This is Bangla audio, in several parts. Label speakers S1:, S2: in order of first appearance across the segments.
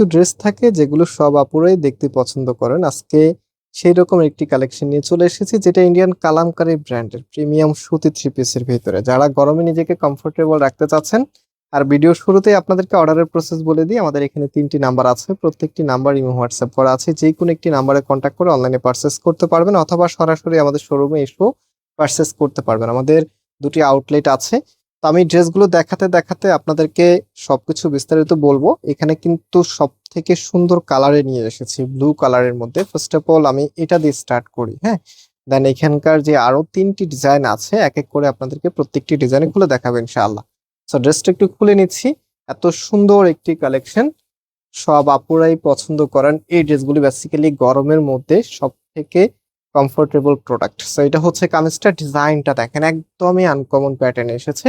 S1: কিছু ড্রেস থাকে যেগুলো সব আপুরাই দেখতে পছন্দ করেন। আজকে সেই রকম একটি কালেকশন নিয়ে চলে এসেছি, যেটা ইন্ডিয়ান কালামকারী ব্র্যান্ডের প্রিমিয়াম সুতি থ্রি পিসের ভিতরে। যারা গরমে নিজেকে কমফোর্টেবল রাখতে চাচ্ছেন, আর ভিডিও শুরুতেই আপনাদেরকে অর্ডারের প্রসেস বলে দিই, আমাদের এখানে তিনটি নাম্বার আছে, প্রত্যেকটি নাম্বার ইমো হোয়াটসঅ্যাপ করা আছে। যে কোনো একটি নাম্বারে কন্ট্যাক্ট করে অনলাইনে পারচেস করতে পারবেন, অথবা সরাসরি আমাদের শোরুমে এসেও পারচেস করতে পারবেন। আমাদের দুটি আউটলেট আছে তো আমি ড্রেসগুলো দেখাতে দেখাতে আপনাদেরকে সবকিছু বিস্তারিত বলব। এখানে কিন্তু সব থেকে সুন্দর কালারে নিয়ে এসেছি ব্লু কালারের মধ্যে। ফার্স্ট অফ অল আমি এটা দিয়ে স্টার্ট করি হ্যাঁ? দেন এখানকার যে আরও তিনটি ডিজাইন আছে, এক এক করে আপনাদেরকে প্রত্যেকটি ডিজাইনে খুলে দেখাবো ইনশাআল্লাহ। সো ড্রেসটা একটু খুলে নিচ্ছি। এত সুন্দর একটি কালেকশন সব আপুরাই পছন্দ করেন। এই ড্রেসগুলি বেসিক্যালি গরমের মধ্যে সব থেকে কমফোর্টেবল প্রোডাক্ট সো এটা হচ্ছে কামিজটা ডিজাইনটা দেখেন, একদমই আনকমন প্যাটার্নে এসেছে।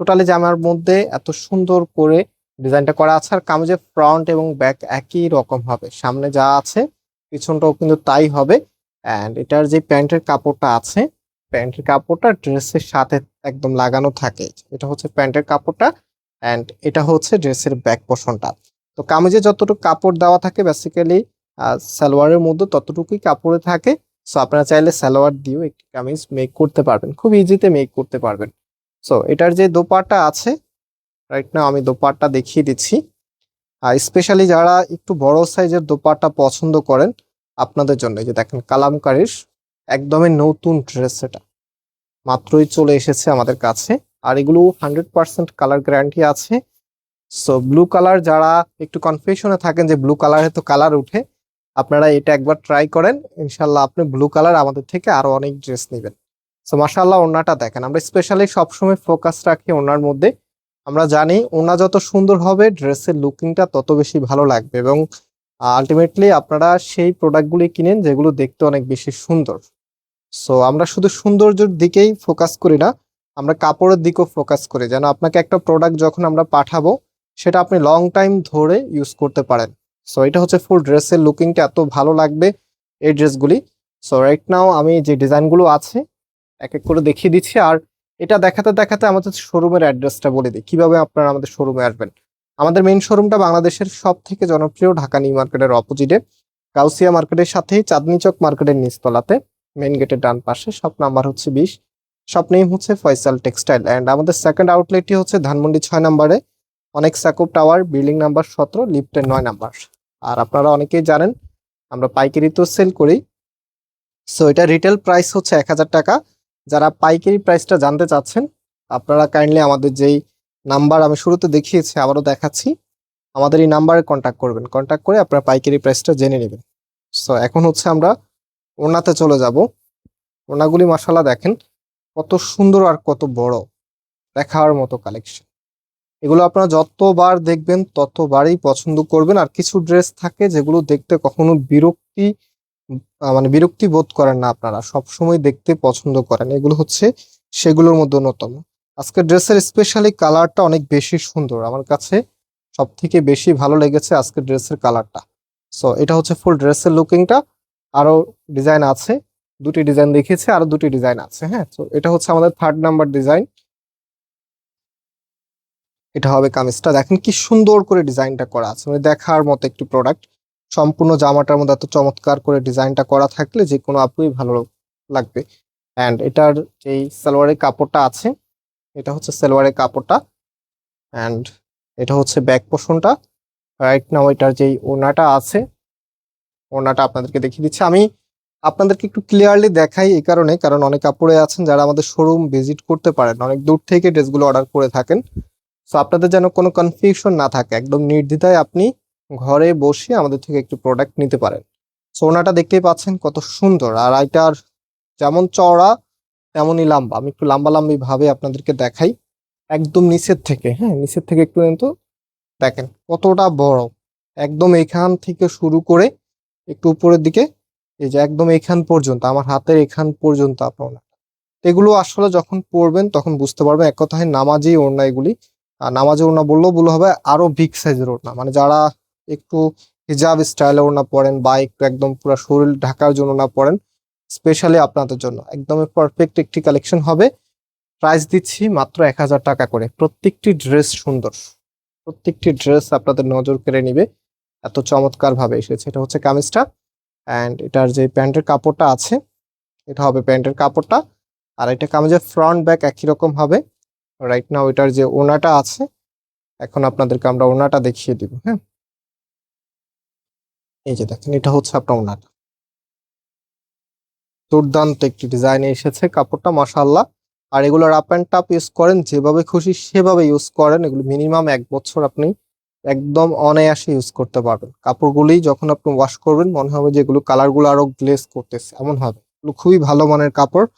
S1: টোটালি জামার মধ্যে এত সুন্দর করে ডিজাইনটা করা আছে আর কামিজের ফ্রন্ট এবং ব্যাক একই রকম হবে। সামনে যা আছে, পিছনটাও কিন্তু তাই হবে। অ্যান্ড এটার যে প্যান্টের কাপড়টা আছে, প্যান্টের কাপড়টা ড্রেসের সাথে একদম লাগানো থাকে। এটা হচ্ছে প্যান্টের কাপড়টা অ্যান্ড এটা হচ্ছে ড্রেসের ব্যাক পোর্শনটা তো কামিজে যতটুকু কাপড় দেওয়া থাকে বেসিক্যালি সালোয়ারের মধ্যে ততটুকুই কাপড়ে থাকে। সো আপনারা চাইলে সালোয়ার দিয়েও একটি কামিজ মেক করতে পারবেন। খুব ইজিতে মেক করতে পারবেন। সো এটার যে দোপাট্টা আছে রাইট না আমি দোপাট্টা দেখিয়ে দিচ্ছি। আর স্পেশালি যারা একটু বড় সাইজের দোপাট্টা পছন্দ করেন, আপনাদের জন্য যে দেখেন কালামকারির একদমই নতুন ড্রেস এটা। মাত্রই চলে এসেছে আমাদের কাছে। আর এগুলো হান্ড্রেড পার্সেন্ট কালার গ্যারান্টি আছে। সো ব্লু কালার যারা একটু কনফিউশনে থাকেন যে ব্লু কালারে তো কালার উঠে আপনারা এটা একবার ট্রাই করেন। ইনশাল্লাহ আপনি ব্লু কালার আমাদের থেকে আরও অনেক ড্রেস নেবেন। সো মাসাল্লাহ ওনাটা দেখেন। আমরা স্পেশালি সবসময় ফোকাস রাখি ওনার মধ্যে। আমরা জানি ওনা যত সুন্দর হবে ড্রেসের লুকিংটা তত বেশি ভালো লাগবে এবং আলটিমেটলি আপনারা সেই প্রোডাক্টগুলি কিনেন যেগুলো দেখতে অনেক বেশি সুন্দর। সো আমরা শুধু সৌন্দর্যের দিকেই ফোকাস করি না, আমরা কাপড়ের দিকেও ফোকাস করি। যেন আপনাকে একটা প্রোডাক্ট যখন আমরা পাঠাবো, সেটা আপনি লং টাইম ধরে ইউজ করতে পারেন। সো এটা হচ্ছে ফুল ড্রেসের লুকিংটা এত ভালো লাগবে এই ড্রেসগুলি সো রাইট নাও আমি যে ডিজাইনগুলো আছে এক এক করে দেখিয়ে দিচ্ছি। আর এটা দেখাতে দেখাতে আমাদের শোরুমের অ্যাড্রেসটা বলে দিই। কীভাবে আপনারা আমাদের শোরুমে আসবেন? আমাদের মেইন শোরুমটা বাংলাদেশের সব থেকে জনপ্রিয় ঢাকা নিউ মার্কেটের অপোজিটে কাউসিয়া মার্কেটের সাথেই চাঁদনি চক মার্কেটের নিচতলাতে মেইন গেটের ডান পাশে। শপ নাম্বার হচ্ছে বিশ। শপ নেম হচ্ছে ফয়সাল টেক্সটাইল অ্যান্ড আমাদের সেকেন্ড আউটলেটটি হচ্ছে ধানমন্ডি ছয় নাম্বারে। অনেক সাকুব টাওয়ার বিল্ডিং নাম্বার সতেরো লিফটের নয় নাম্বার আর আপনারা অনেকেই জানেন, আমরা পাইকারি তো সেল করি। সো এটা রিটেল প্রাইস হচ্ছে এক হাজার টাকা। যারা পাইকারি প্রাইসটা জানতে চাচ্ছেন, আপনারা কাইন্ডলি আমাদের যেই নাম্বার আমি শুরুতে দেখিয়েছি, আবারও দেখাচ্ছি, আমাদের এই নাম্বারে কন্ট্যাক্ট করবেন। কন্ট্যাক্ট করে আপনারা পাইকারি প্রাইসটা জেনে নেবেন। সো এখন হচ্ছে আমরা ওনাতে চলে যাব। ওনাগুলি মশালা দেখেন, কত সুন্দর আর কত বড়। দেখার মতো কালেকশন এগুলো আপনারা যতবার দেখবেন, ততবারই পছন্দ করবেন। আর কিছু ড্রেস থাকে যেগুলো দেখতে কখনো বিরক্তি মানে বিরক্তি বোধ করেন না আপনারা, সবসময় দেখতে পছন্দ করেন। এগুলো হচ্ছে সেগুলোর মধ্যে অন্যতম। আজকের ড্রেসের স্পেশালি কালারটা অনেক বেশি সুন্দর। আমার কাছে সব থেকে বেশি ভালো লেগেছে আজকের ড্রেসের কালারটা সো এটা হচ্ছে ফুল ড্রেসের লুকিংটা আরও ডিজাইন আছে। দুটি ডিজাইন দেখিয়েছে আরও দুটি ডিজাইন আছে হ্যাঁ? তো এটা হচ্ছে আমাদের থার্ড নাম্বার ডিজাইন এটা হবে কামিজটা। দেখেন কি সুন্দর করে ডিজাইনটা করা আছে। মানে দেখার মতো একটি প্রোডাক্ট সম্পূর্ণ জামাটার মধ্যে এত চমৎকার করে ডিজাইনটা করা থাকলে যে কোনো আপুই ভালো লাগবে। অ্যান্ড এটার যেই সালোয়ারের কাপড়টা আছে, এটা হচ্ছে সালোয়ারের কাপড়টা। অ্যান্ড এটা হচ্ছে ব্যাক পোর্শনটা রাইট নাও এটার যেই ওনাটা আছে ওনাটা আপনাদেরকে দেখিয়ে দিচ্ছি। আমি আপনাদেরকে একটু ক্লিয়ারলি দেখাই এই কারণে, কারণ অনেক কাপড়ে আছেন যারা আমাদের শোরুম ভিজিট করতে পারেন। অনেক দূর থেকে ড্রেসগুলো অর্ডার করে থাকেন। সো আপনাদের যেন কোনো কনফিউশন না থাকে, একদম নির্দ্বিধায় আপনি ঘরে বসে আমাদের থেকে একটু প্রোডাক্ট নিতে পারেন। সো ওনাটা দেখতেই পাচ্ছেন কত সুন্দর। আর এটার যেমন চওড়া, তেমনই লম্বা। আমি একটু লম্বা লম্বি ভাবে আপনাদেরকে দেখাই। একদম নিচের থেকে হ্যাঁ নিচের থেকে একটু কিন্তু দেখেন কতটা বড়। একদম এখান থেকে শুরু করে একটু উপরের দিকে, এই যে একদম এখান পর্যন্ত, আমার হাতের এখান পর্যন্ত আপনার। এগুলো আসলে যখন পড়বেন তখন বুঝতে পারবেন, এক কথায় নামাজি ওড়না এগুলি। আর নামাজি ওড়না বললেও ভুল হবে, আরও বিগ সাইজের ওড়না। মানে যারা একটু হিজাব স্টাইলে ওড়না পরেন বা একটু একদম পুরো শরীর ঢাকার জন্য না পরেন স্পেশালি আপনাদের জন্য। একদমই পারফেক্ট একটি কালেকশন হবে। প্রাইস দিচ্ছি মাত্র এক হাজার টাকা করে। প্রত্যেকটি ড্রেস সুন্দর। প্রত্যেকটি ড্রেস আপনাদের নজর কেড়ে নিবে। এত চমৎকার ভাবে এসেছে। এটা হচ্ছে কামিজটা। অ্যান্ড এটার যে প্যান্টের কাপড়টা আছে, এটা হবে প্যান্টের কাপড়টা। আর এটা কামিজের ফ্রন্ট ব্যাক একই রকম হবে। রাইট নাও এটার যে ওনাটা আছে, এখন আপনাদেরকে আমরা ওনাটা দেখিয়ে দিব হ্যাঁ? এই যে দেখেন, এটা হচ্ছে আপনার ওনাটা। দুর্দান্ত একটি ডিজাইনে এসেছে কাপড়টা, মাশাআল্লাহ। আর এগুলো আপ অ্যান্ড টাপ ইউজ করেন, যেভাবে খুশি সেভাবে ইউজ করেন। এগুলো মিনিমাম এক বছর আপনি একদম অনায়াসে ইউজ করতে পারবেন। কাপড়গুলি যখন আপনি ওয়াশ করবেন, মনে হবে যে এগুলো কালারগুলো আরও গ্লেস করতেছে। এমন হবে। এগুলো খুবই ভালো মানের কাপড়।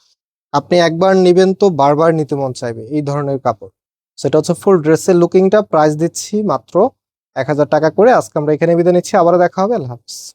S1: আপনি একবার নিবেন তো বারবার নিতে মন চাইবে এই ধরনের কাপড়। সেটা হচ্ছে ফুল ড্রেসের লুকিংটা প্রাইস দিচ্ছি মাত্র এক হাজার টাকা করে আজকে আমরা এখানে বিদায় নিচ্ছি। আবারও দেখা হবে। আল্লাহ হাফিজ।